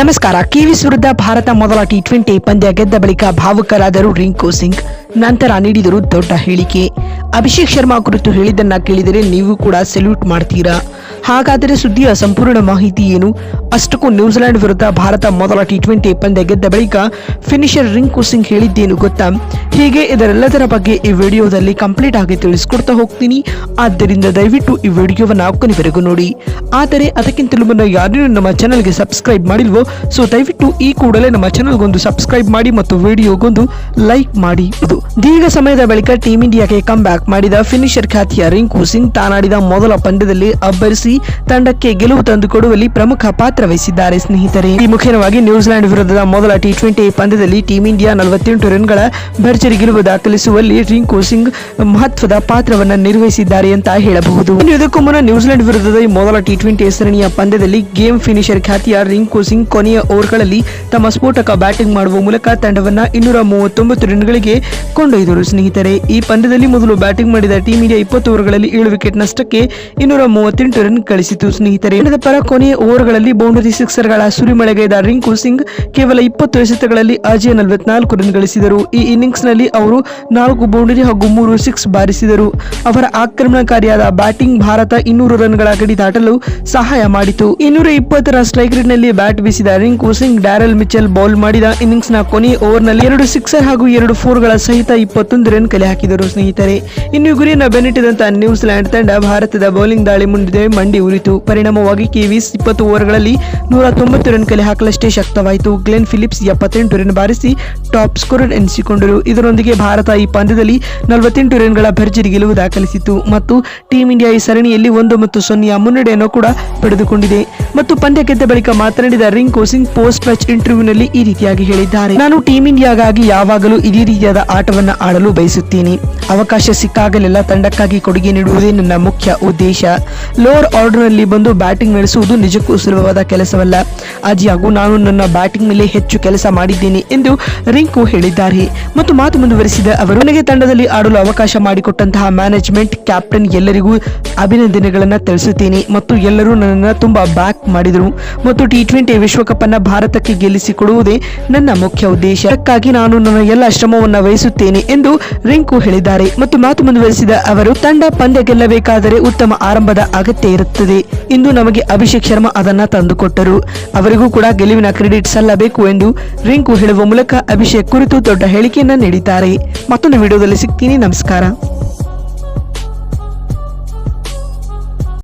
ನಮಸ್ಕಾರ ಕಿವೀಸ್ ವಿರುದ್ಧ ಭಾರತ ಮೊದಲ ಟಿ ಟ್ವೆಂಟಿ ಪಂದ್ಯ ಗೆದ್ದ ಬಳಿಕ ಭಾವುಕರಾದರು ರಿಂಕು ಸಿಂಗ್. ನಂತರ ನೀಡಿದರು ದೊಡ್ಡ ಹೇಳಿಕೆ. ಅಭಿಷೇಕ್ ಶರ್ಮಾ ಕುರಿತು ಹೇಳಿದ್ದನ್ನ ಕೇಳಿದರೆ ನೀವು ಕೂಡ ಸೆಲ್ಯೂಟ್ ಮಾಡ್ತೀರಾ? ಹಾಗಾದರೆ ಸುದ್ದಿಯ ಸಂಪೂರ್ಣ ಮಾಹಿತಿ ಏನು? ಅಷ್ಟಕ್ಕೂ ನ್ಯೂಜಿಲೆಂಡ್ ವಿರುದ್ಧ ಭಾರತ ಮೊದಲ ಟಿ ಟ್ವೆಂಟಿ ಪಂದ್ಯ ಗೆದ್ದ ಬಳಿಕ ಫಿನಿಷರ್ ರಿಂಕು ಸಿಂಗ್ ಹೇಳಿದ್ದೇನು ಗೊತ್ತಾ? ಹೀಗೆ ಇದರೆಲ್ಲದರ ಬಗ್ಗೆ ಈ ವಿಡಿಯೋದಲ್ಲಿ ಕಂಪ್ಲೀಟ್ ಆಗಿ ತಿಳಿಸ್ಕೊಡ್ತಾ ಹೋಗ್ತೀನಿ. ಆದ್ದರಿಂದ ದಯವಿಟ್ಟು ಈ ವಿಡಿಯೋವನ್ನು ಕೊನೆವರೆಗೂ ನೋಡಿ. ಆದರೆ ಅದಕ್ಕಿಂತಲೂ ಮುನ್ನ ಯಾರು ನಮ್ಮ ಚಾನಲ್ಗೆ ಸಬ್ಸ್ಕ್ರೈಬ್ ಮಾಡಿಲ್ವೋ, ಸೊ ದಯವಿಟ್ಟು ಈ ಕೂಡಲೇ ನಮ್ಮ ಚಾನಲ್ಗೊಂದು ಸಬ್ಸ್ಕ್ರೈಬ್ ಮಾಡಿ ಮತ್ತು ವಿಡಿಯೋಗೊಂದು ಲೈಕ್ ಮಾಡಿ. ಇದು ದೀರ್ಘ ಸಮಯದ ಬಳಿಕ ಟೀಮ್ ಇಂಡಿಯಾಗೆ ಕಮ್ ಬ್ಯಾಕ್ ಮಾಡಿದ ಫಿನಿಷರ್ ಖ್ಯಾತಿಯ ರಿಂಕು ಸಿಂಗ್ ತಾನಾಡಿದ ಮೊದಲ ಪಂದ್ಯದಲ್ಲಿ ಅಬ್ಬರಿಸಿ ತಂಡಕ್ಕೆ ಗೆಲುವು ತಂದುಕೊಡುವಲ್ಲಿ ಪ್ರಮುಖ ಪಾತ್ರ ವಹಿಸಿದ್ದಾರೆ ಸ್ನೇಹಿತರೆ. ಈ ಮುಖ್ಯವಾಗಿ ನ್ಯೂಜಿಲೆಂಡ್ ವಿರುದ್ಧದ ಮೊದಲ ಟಿ ಟ್ವೆಂಟಿ ಪಂದ್ಯದಲ್ಲಿ ಟೀಂ ಇಂಡಿಯಾ ನಲವತ್ತೆಂಟು ರನ್ಗಳ ಭರ್ಜರಿ ಗೆಲುವು ದಾಖಲಿಸುವಲ್ಲಿ ರಿಂಕು ಸಿಂಗ್ ಮಹತ್ವದ ಪಾತ್ರವನ್ನು ನಿರ್ವಹಿಸಿದ್ದಾರೆ ಅಂತ ಹೇಳಬಹುದು. ಇದಕ್ಕೂ ಮುನ್ನ ನ್ಯೂಜಿಲೆಂಡ್ ವಿರುದ್ಧದ ಈ ಮೊದಲ ಟಿ ಟ್ವೆಂಟಿ ಸರಣಿಯ ಪಂದ್ಯದಲ್ಲಿ ಗೇಮ್ ಫಿನಿಷರ್ ಖ್ಯಾತಿಯ ರಿಂಕು ಸಿಂಗ್ ಕೊನೆಯ ಓವರ್ಗಳಲ್ಲಿ ತಮ್ಮ ಸ್ಫೋಟಕ ಬ್ಯಾಟಿಂಗ್ ಮಾಡುವ ಮೂಲಕ ತಂಡವನ್ನು ಇನ್ನೂರ ಮೂವತ್ತೊಂಬತ್ತು ರನ್ಗಳಿಗೆ ಕೊಂಡೊಯ್ದರು ಸ್ನೇಹಿತರೆ. ಈ ಪಂದ್ಯದಲ್ಲಿ ಮೊದಲು ಬ್ಯಾಟಿಂಗ್ ಮಾಡಿದ ಟೀಂ ಇಂಡಿಯಾ ಇಪ್ಪತ್ತು ಓವರ್ಗಳಲ್ಲಿ ಏಳು ವಿಕೆಟ್ ನಷ್ಟಕ್ಕೆ ಇನ್ನೂರ ಮೂವತ್ತೆಂಟು ರನ್ ಗಳಿಸಿತು ಸ್ನೇಹಿತರೆ ಪರ ಕೊನೆಯ ಓವರ್ಗಳಲ್ಲಿ ಬೌಂಡರಿ ಸಿಕ್ಸರ್ಗಳ ಸುರಿಮಳೆಗೈದ ರಿಂಕು ಸಿಂಗ್ ಕೇವಲ ಇಪ್ಪತ್ತು ಎಸೆತಗಳಲ್ಲಿ ಅಜಯ್ ನಲವತ್ನಾಲ್ಕು ರನ್ ಗಳಿಸಿದರು. ಈ ಇನ್ನಿಂಗ್ಸ್ನಲ್ಲಿ ಅವರು ನಾಲ್ಕು ಬೌಂಡರಿ ಹಾಗೂ ಮೂರು ಸಿಕ್ಸ್ ಬಾರಿಸಿದರು. ಅವರ ಆಕ್ರಮಣಕಾರಿಯಾದ ಬ್ಯಾಟಿಂಗ್ ಭಾರತ ಇನ್ನೂರು ರನ್ಗಳ ಗಡಿ ದಾಟಲು ಸಹಾಯ ಮಾಡಿತು. ಇನ್ನೂರ ಇಪ್ಪತ್ತರ ಸ್ಟ್ರೈಕ್ ರೇಟ್ನಲ್ಲಿ ಬ್ಯಾಟ್ ಬೀಸಿದ Rinku Singh Daryl Mitchell bowl ಮಾಡಿದ ಇನ್ನಿಂಗ್ಸ್ನ ಕೊನೆಯ ಓವರ್ನಲ್ಲಿ ಎರಡು ಸಿಕ್ಸರ್ ಹಾಗೂ ಎರಡು ಫೋರ್ಗಳ ಸಹಿತ ಇಪ್ಪತ್ತೊಂದು ರನ್ ಕಲೆ ಹಾಕಿದರು. ಸ್ನೇಹಿತರೆ, ಇನ್ನು ಗುರಿಯನ್ನು ಬೆನ್ನಿಟ್ಟಿದಂತಹ ನ್ಯೂಜಿಲೆಂಡ್ ತಂಡ ಭಾರತದ ಬೌಲಿಂಗ್ ದಾಳಿ ಮುಂದೆ ಮಂಡಿ ಉರಿತು. ಪರಿಣಾಮವಾಗಿ ಕಿವೀಸ್ ಇಪ್ಪತ್ತು ಓವರ್ಗಳಲ್ಲಿ ನೂರ ತೊಂಬತ್ತು ರನ್ ಕಲೆ ಹಾಕಲಷ್ಟೇ ಶಕ್ತವಾಯಿತು. ಗ್ಲೆನ್ ಫಿಲಿಪ್ಸ್ ಎಪ್ಪತ್ತೆಂಟು ರನ್ ಬಾರಿಸಿ ಟಾಪ್ ಸ್ಕೋರರ್ ಎನಿಸಿಕೊಂಡರು. ಇದರೊಂದಿಗೆ ಭಾರತ ಈ ಪಂದ್ಯದಲ್ಲಿ ನಲವತ್ತೆಂಟು ರನ್ಗಳ ಭರ್ಜರಿ ಗೆಲುವು ದಾಖಲಿಸಿತು. ಮತ್ತು ಟೀಂ ಇಂಡಿಯಾ ಈ ಸರಣಿಯಲ್ಲಿ ಒಂದು ಮತ್ತು ಸೊನ್ನೆಯ ಮುನ್ನಡೆಯನ್ನು ಕೂಡ ಪಡೆದುಕೊಂಡಿದೆ. ಮತ್ತು ಪಂದ್ಯ ಗೆದ್ದ ಬಳಿಕ ಮಾತನಾಡಿದ ರಿಂಕು ಕೋಸಿಂಗ್ ಪೋಸ್ಟ್ ಮ್ಯಾಚ್ ಇಂಟರ್ವ್ಯೂನಲ್ಲಿ ಈ ರೀತಿಯಾಗಿ ಹೇಳಿದ್ದಾರೆ. ನಾನು ಟೀಂ ಇಂಡಿಯಾಗಾಗಿ ಯಾವಾಗಲೂ ಇದೇ ರೀತಿಯಾದ ಆಟವನ್ನು ಆಡಲು ಬಯಸುತ್ತೇನೆ. ಅವಕಾಶ ಸಿಕ್ಕಾಗಲೆಲ್ಲ ತಂಡಕ್ಕಾಗಿ ಕೊಡುಗೆ ನೀಡುವುದೇ ನನ್ನ ಮುಖ್ಯ ಉದ್ದೇಶ. ಲೋವರ್ ಆರ್ಡರ್ನಲ್ಲಿ ಬಂದು ಬ್ಯಾಟಿಂಗ್ ನಡೆಸುವುದು ನಿಜಕ್ಕೂ ಸುಲಭವಾದ ಕೆಲಸವಲ್ಲ. ಆಜಿಯಾಗೂ ನಾನು ನನ್ನ ಬ್ಯಾಟಿಂಗ್ ಮೇಲೆ ಹೆಚ್ಚು ಕೆಲಸ ಮಾಡಿದ್ದೇನೆ ಎಂದು ರಿಂಕು ಹೇಳಿದ್ದಾರೆ. ಮತ್ತು ಮಾತು ಮುಂದುವರೆಸಿದ ಅವರು ನನಗೆ ತಂಡದಲ್ಲಿ ಆಡಲು ಅವಕಾಶ ಮಾಡಿಕೊಟ್ಟಂತಹ ಮ್ಯಾನೇಜ್ಮೆಂಟ್ ಕ್ಯಾಪ್ಟನ್ ಎಲ್ಲರಿಗೂ ಅಭಿನಂದನೆಗಳನ್ನು ತಿಳಿಸುತ್ತೇನೆ. ಮತ್ತು ಎಲ್ಲರೂ ನನ್ನನ್ನು ತುಂಬಾ ಬ್ಯಾಕ್ ಮಾಡಿದರು. ಮತ್ತು ಟಿ ಟ್ವೆಂಟಿ ವಿಶ್ವಕಪ್ ಅನ್ನು ಭಾರತಕ್ಕೆ ಗೆಲ್ಲಿಸಿಕೊಡುವುದೇ ನನ್ನ ಮುಖ್ಯ ಉದ್ದೇಶ. ಅದಕ್ಕಾಗಿ ನಾನು ನನ್ನ ಎಲ್ಲ ಶ್ರಮವನ್ನು ವಹಿಸುತ್ತೇನೆ ಎಂದು ರಿಂಕು ಹೇಳಿದ್ದಾರೆ. ಮತ್ತು ಮಾತು ಮುಂದುವರೆಸಿದ ಅವರು, ತಂಡ ಪಂದ್ಯ ಗೆಲ್ಲಬೇಕಾದರೆ ಉತ್ತಮ ಆರಂಭದ ಅಗತ್ಯ ಇರುತ್ತದೆ ಇಂದು ನಮಗೆ ಅಭಿಷೇಕ್ ಶರ್ಮಾ ಅದನ್ನ ತಂದುಕೊಟ್ಟರು. ಅವರಿಗೂ ಕೂಡ ಗೆಲುವಿನ ಕ್ರೆಡಿಟ್ ಸಲ್ಲಬೇಕು ಎಂದು ರಿಂಕು ಹೇಳುವ ಮೂಲಕ ಅಭಿಷೇಕ್ ಕುರಿತು ದೊಡ್ಡ ಹೇಳಿಕೆಯನ್ನ ನೀಡಿದ್ದಾರೆ. ಮತ್ತೊಂದು ವಿಡಿಯೋದಲ್ಲಿ ಸಿಗ್ತೀನಿ. ನಮಸ್ಕಾರ.